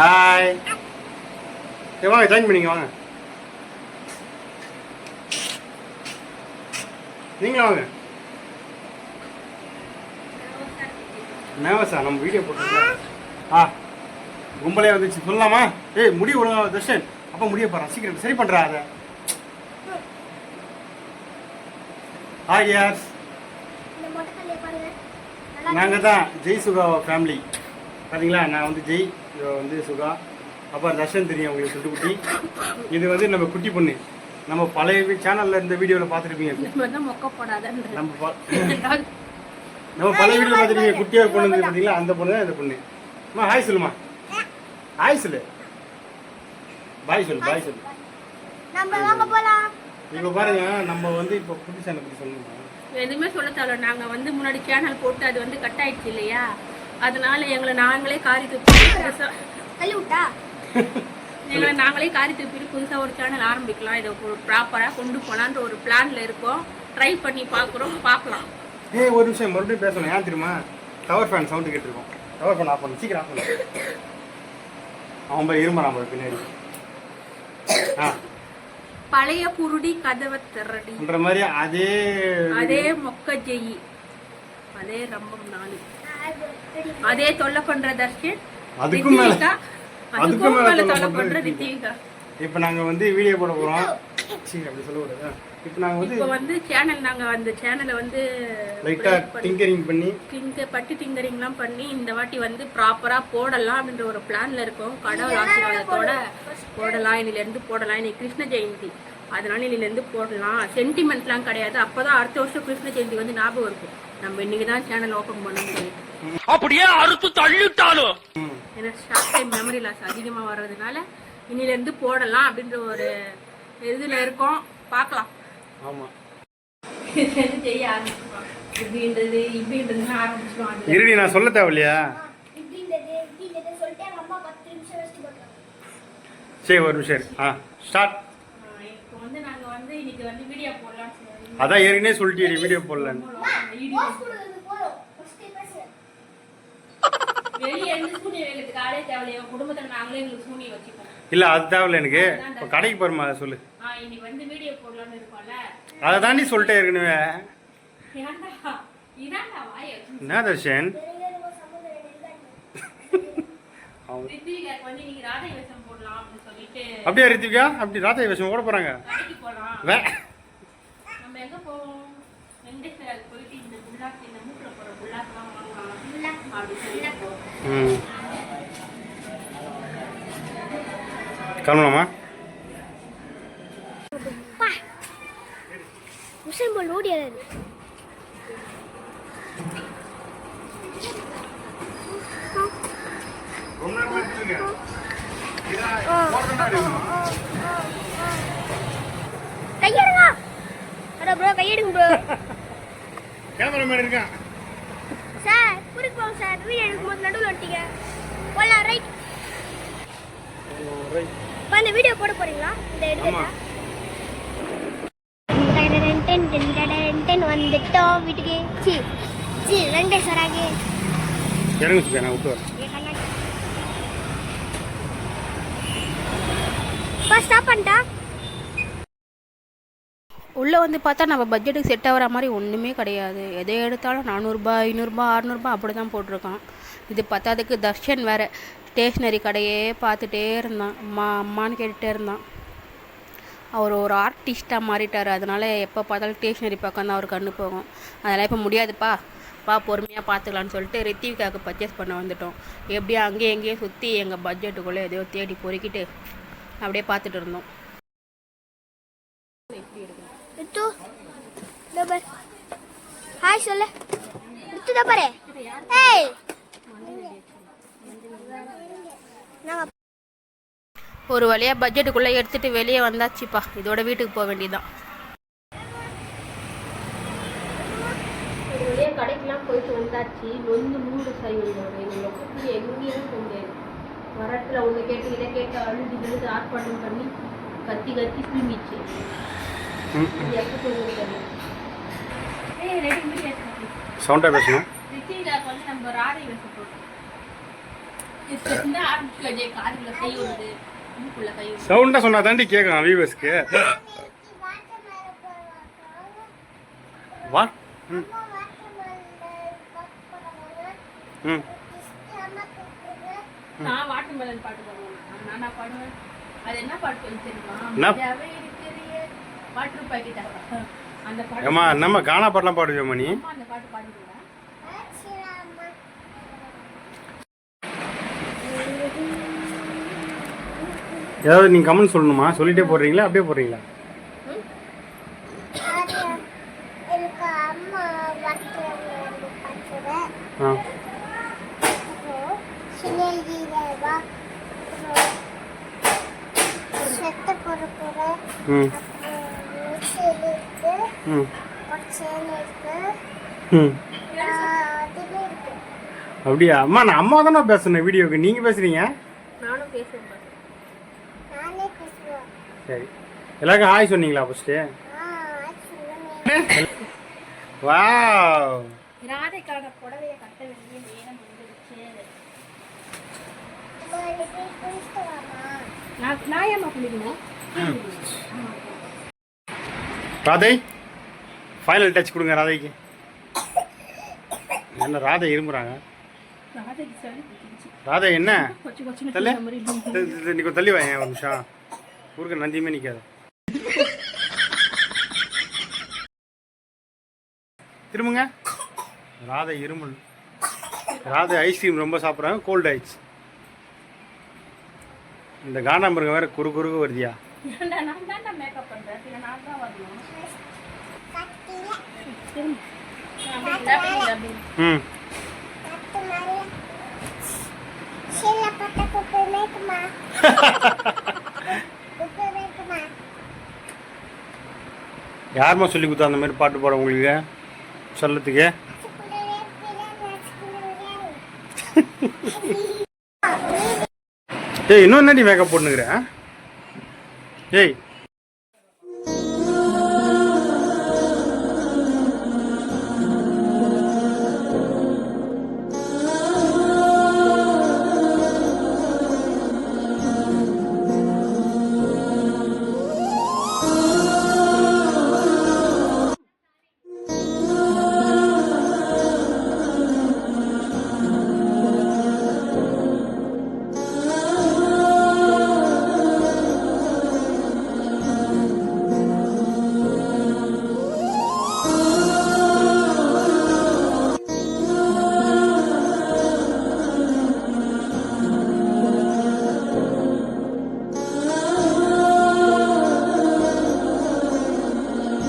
Hi ஏ வாங்க join பண்ணிங்க வாங்க. நீங்களும் வாங்க. நேவசா நம்ம வீடியோ போட்டுருக்கோம். ஆ கும்பலே வந்துச்சு. சொல்லலாமா? ஏய் முடி விடுங்க தர்ஷன். அப்போ முடிய போகிறான் சீக்கிரம். சரி பண்ணுறா அதை. ஹாய் யார்ஸ் இந்த மொட்டை தலையை பாருங்க. நல்லா நாங்கள் தான் ஜெய் சுகா ஃபேமிலி பார்த்தீங்களா நான் வந்து ஜெய் இவ வந்து சுகா. அப்புறம் தர்ஷன் தெரியும் உங்களுக்கு சுட்டு குட்டி இது வந்து நம்ம குட்டி பொண்ணு. நம்ம பழைய சேனலில் இந்த வீடியோவில் பார்த்துருப்பீங்க. நம்ம நம்ம பழைய வீடியோ பார்த்துருப்பீங்க ஒரு பொண்ணு பார்த்தீங்களா அந்த பொண்ணு தான் இந்த பொண்ணு. அம்மா ஹாய் சொல்லுமா ஹாய் சொல்லு. பாய் சொல்லு பாய் சொல்லு. நம்ம வாங்க போலாம். இப்போ பாருங்க நம்ம வந்து இப்போ குட்டி சேனல் பற்றி சொல்லணுமா? எதுவுமே சொல்ல தேவையில்ல. நாங்க வந்து முன்னாடி சேனல் போட்டு அது வந்து கட் ஆயிடுச்சு இல்லையா? அதனால எங்களை நாங்களே காரி விட்டா எங்களை நாங்களே காரி துப்பி புதுசா ஒரு சேனல் ஆரம்பிக்கலாம். இதை ஒரு ப்ராப்பரா கொண்டு போலான்ற ஒரு பிளான்ல இருக்கோம். ட்ரை பண்ணி பார்க்குறோம். பார்க்கலாம். ஏய் ஒரு நிமிஷம் மறுபடியும் பேசணும். ஏன் தெரியுமா? டவர் ஃபேன் சவுண்டு கேட்டிருக்கோம். டவர் ஃபேன் ஆஃப் பண்ணு. சீக்கிரம் ஆஃப் பண்ணு. அவன் போய் இருமறான் பின்னாடி. ஆ. பழைய குருடி கதவை திரடி மாதிரி அதே அதே மொக்க ஜெயி. அதே ரம்பம் நாலு. அதே தொல்லை பண்ற தர்ஷன் அதுக்கும் மேல. அதுக்கும் மேல தொல்லை பண்ற ரித்திவிகா. இப்போ நாங்க வந்து வீடியோ போட போறோம். சரி அப்படி சொல்லக்கூடாது இப்போ நாங்க வந்து இப்போ வந்து சேனல் நாங்க அந்த சேனலை வந்து லைட்டா டிங்கரிங் பண்ணி திங்க பட்டி டிங்கரிங்லாம் பண்ணி இந்த வாட்டி வந்து ப்ராப்பரா போடலாம் அப்படின்ற ஒரு பிளான்ல இருக்கோம். கடவுள் ஆசீர்வாதத்தோட போடலாம் இன்னில இருந்து போடலாம். இன்னைக்கு கிருஷ்ண ஜெயந்தி. அதனால இன்னில இருந்து போடலாம் சென்டிமெண்ட்லாம் கிடையாது. அப்பதான் அடுத்த வருஷம் கிருஷ்ண ஜெயந்தி வந்து ஞாபகம் இருக்கும். நம்ம இன்னைக்கு தான் சேனல் ஓபன் பண்ண முடியும் அப்படியே அறுத்து தள்ளிட்டாலும். ஏன்னா ஷார்ட் டைம் மெமரி லாஸ் அதிகமா வர்றதுனால இன்னில இருந்து போடலாம் அப்படின்ற ஒரு இதுல இருக்கோம். பார்க்கலாம். ஆமா. செய்ய ஆரம்பிச்சிருவோம் இப்படின்றது இப்படின்றதுன்னு ஆரம்பிச்சிருவோம் அதுல இருடி நான் சொல்ல தேவையில்லையா? இப்படின்றது இப்படின்றது சரி ஒரு நிமிஷம். ஆ ஸ்டார்ட் ஆஹ் இப்போ வந்து நாங்க வந்து இன்னைக்கு வந்து வீடியோ போடலாம்னு சொல்லி அதான் ஏற்கனவே சொல்லிட்டு வீடியோ போடலன்னு இல்லை அது தேவையில்ல எனக்கு. இப்போ கடைக்கு போகிறோமா அதை சொல்லு. அதை தாண்டி சொல்லிட்டே வாய. என்ன தர்ஷன்? ராதை வேஷம் அப்படியே ரித்திகா? அப்படி ராத்திரி விஷயம் ஓட வெங்கடேஸ்வராக்கு போயிட்டு கிளம்பலாமா? உசைன் போல் ஓடியாரு கையெடுங்க. அட ப்ரோ கையெடுங்க ப்ரோ. கேமராமேன் இருக்கான் சார். குறுக்கு போங்க சார். வீடியோ எடுக்கும்போது நடுவில் வந்துட்டீங்க போலாம் ரைட் இப்போ இந்த வீடியோ போட போறீங்களா? இந்த எடுத்து வந்துட்டோம் வீட்டுக்கு. சி சி இறங்க நான் விட்டு வரேன். ஃபர்ஸ்ட் ஸ்டாப் பண்ணிட்டா? உள்ளே வந்து பார்த்தா நம்ம பட்ஜெட்டுக்கு செட் ஆகிற மாதிரி ஒன்றுமே கிடையாது. எதை எடுத்தாலும் நானூறுரூபா ஐநூறுரூபா அறநூறுபா அப்படி தான் போட்டிருக்கான். இது பத்தாதுக்கு தர்ஷன் வேறு ஸ்டேஷ்னரி கடையே பார்த்துட்டே இருந்தான். அம்மா அம்மான்னு கேட்டுகிட்டே இருந்தான். அவர் ஒரு ஆர்டிஸ்ட்டாக மாறிட்டார். அதனால எப்போ பார்த்தாலும் ஸ்டேஷ்னரி பக்கம் தான் அவர் கண்ணு போகும். அதெல்லாம் இப்போ முடியாதுப்பா. பா பொறுமையாக பார்த்துக்கலான்னு சொல்லிட்டு ரித்திவிகாவுக்கு பர்ச்சேஸ் பண்ண வந்துட்டோம். எப்படியோ அங்கேயும் எங்கேயும் சுற்றி எங்கள் பட்ஜெட்டுக்குள்ளே எதையோ தேடி பொறுக்கிட்டு அப்படியே பார்த்துட்டு இருந்தோம் ரித்து இதோ பாரு ஹாய் சொல்லு. தான் பாரு. ஏய். நாம ஒரு வழியாக பட்ஜெட்டுக்குள்ளே எடுத்துட்டு வெளியே வந்தாச்சுப்பா. இதோட வீட்டுக்கு போக வேண்டியதுதான். ஒரு வழியாக கடைக்கெலாம் போயிட்டு வந்தாச்சு. நொந்து மூடு சைவம் எங்களை கூட்டி எங்கேயும் முடியாது வரத்தில் ஒன்று கேட்டு இதை கேட்டு அழுது அழுது ஆர்ப்பாட்டம் பண்ணி கத்தி கத்தி இது எப்போ தூங்குது தெரியல ஏய் ரெடி மீடியா சவுண்டாக பேசணும். சவுண்டாக சொன்னா தாண்டி கேட்கலாம் வியூவர்ஸ்க்கு வா ம். ம். நான் வாட்டர் மெலன் பாட்டு பாடுவேன். நான் நான் பாடுவேன்? அது என்ன பாட்டு தெரியுமா? வாட்டர் பாக்கெட் ஏம்மா நம்ம கானா பாட்டெலாம் பாடுவியோம்மா நீ அம்மா அந்த பாட்டு பாடுவீங்களா ஏதாவது நீங்கள் கமெண்ட் சொல்லணுமா? சொல்லிட்டே போடுறீங்களா? அப்படியே போடுறீங்களா? ஆ. ம் அப்புறம் மிக்சியில் இருக்கு ம் ஒரு சேன் இருக்கு ம் அதுல இருக்கு அப்படியா? அம்மா நான் அம்மா தானே பேசுனேன் வீடியோக்கு. நானே பேசுவேன். சரி. எல்லாருக்கும் ஹாய் சொன்னீங்களா ஃபஸ்ட்டு ஆ சொல்லுங்க. வா ராதைக்கான புடவைய கட்ட வேண்டிய நேரம் வந்துருச்சு. உங்களுக்கு குளிச்சுட்டு வாமா. நான் நான் ஏமா குளிக்கணும் ராதை? ஃபைனல் டச் கொடுங்க ராதைக்கு. என்ன ராதை பிடிச்சிருச்சு. ராதை என்ன? தள்ளு. கொஞ்சம் தள்ளி வாங்க ஒரு நிமிஷம். ஊருக்கு நந்தியுமே நிற்காது திரும்புங்க. ராதை இருமல். ராதை ஐஸ்கிரீம் ரொம்ப சாப்பிட்றாங்க கோல்ட் ஆயிடுச்சு இந்த காண்டாமிருகம் வேற குறு குறுக்கு வருதியா ம் கட்டு மாதிரி சொல்லி கொடுத்தா அந்த மாதிரி பாட்டு பாட உங்களுக்கு? சொல்லத்துக்கு. ஏய் இன்னும் என்னடி மேக்கப் போட்டுக்கிறேன் ஏய்